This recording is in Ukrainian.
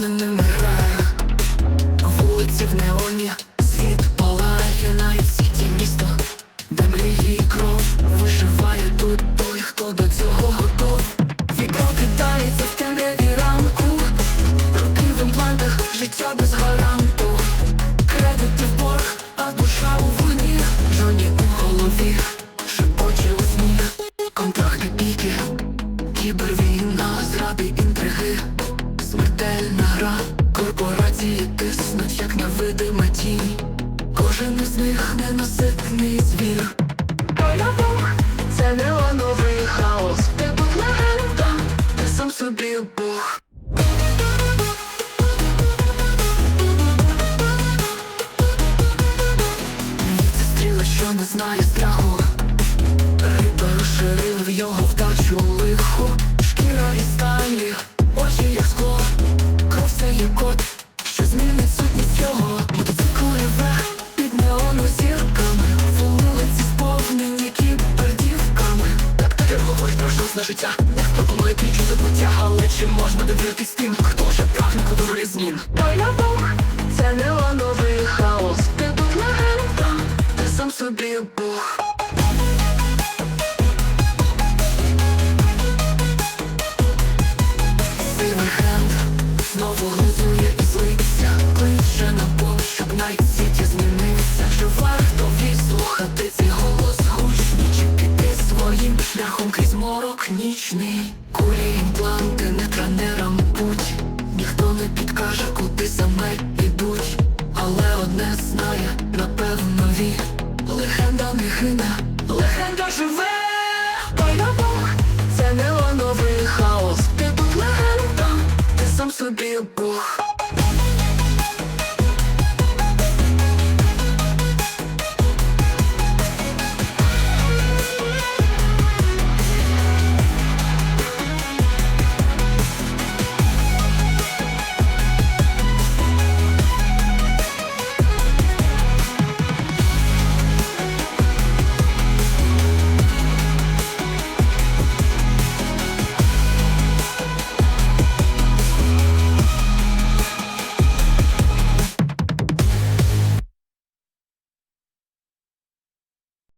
вогненим раєм Вулиці в неоні, світ палає навіть сіті міста, де мрії кров виживає тут той, хто до цього готов. Вікно китається в темряві ранку, руки в імплантах, життя без гаранту. Кредити в борг, а душа у вині, Джоні у голові, шепочі у сні, контракти піки, кібервійна, зради інтриги. Смертельно гра, корпорації тиснуть, як невидима тінь. Кожен із них ненаситний звір. Бог, це неоновий хаос. Ти тут легенда, ти сам собі Бог. Це стріла, що не знає страху. Риба розширила його вдачу лиху життя. Пропонує ключу забуття Але чи можна дивитись тим, хто вже морок нічний Кулі імпланти не тренером путь Ніхто не підкаже, куди саме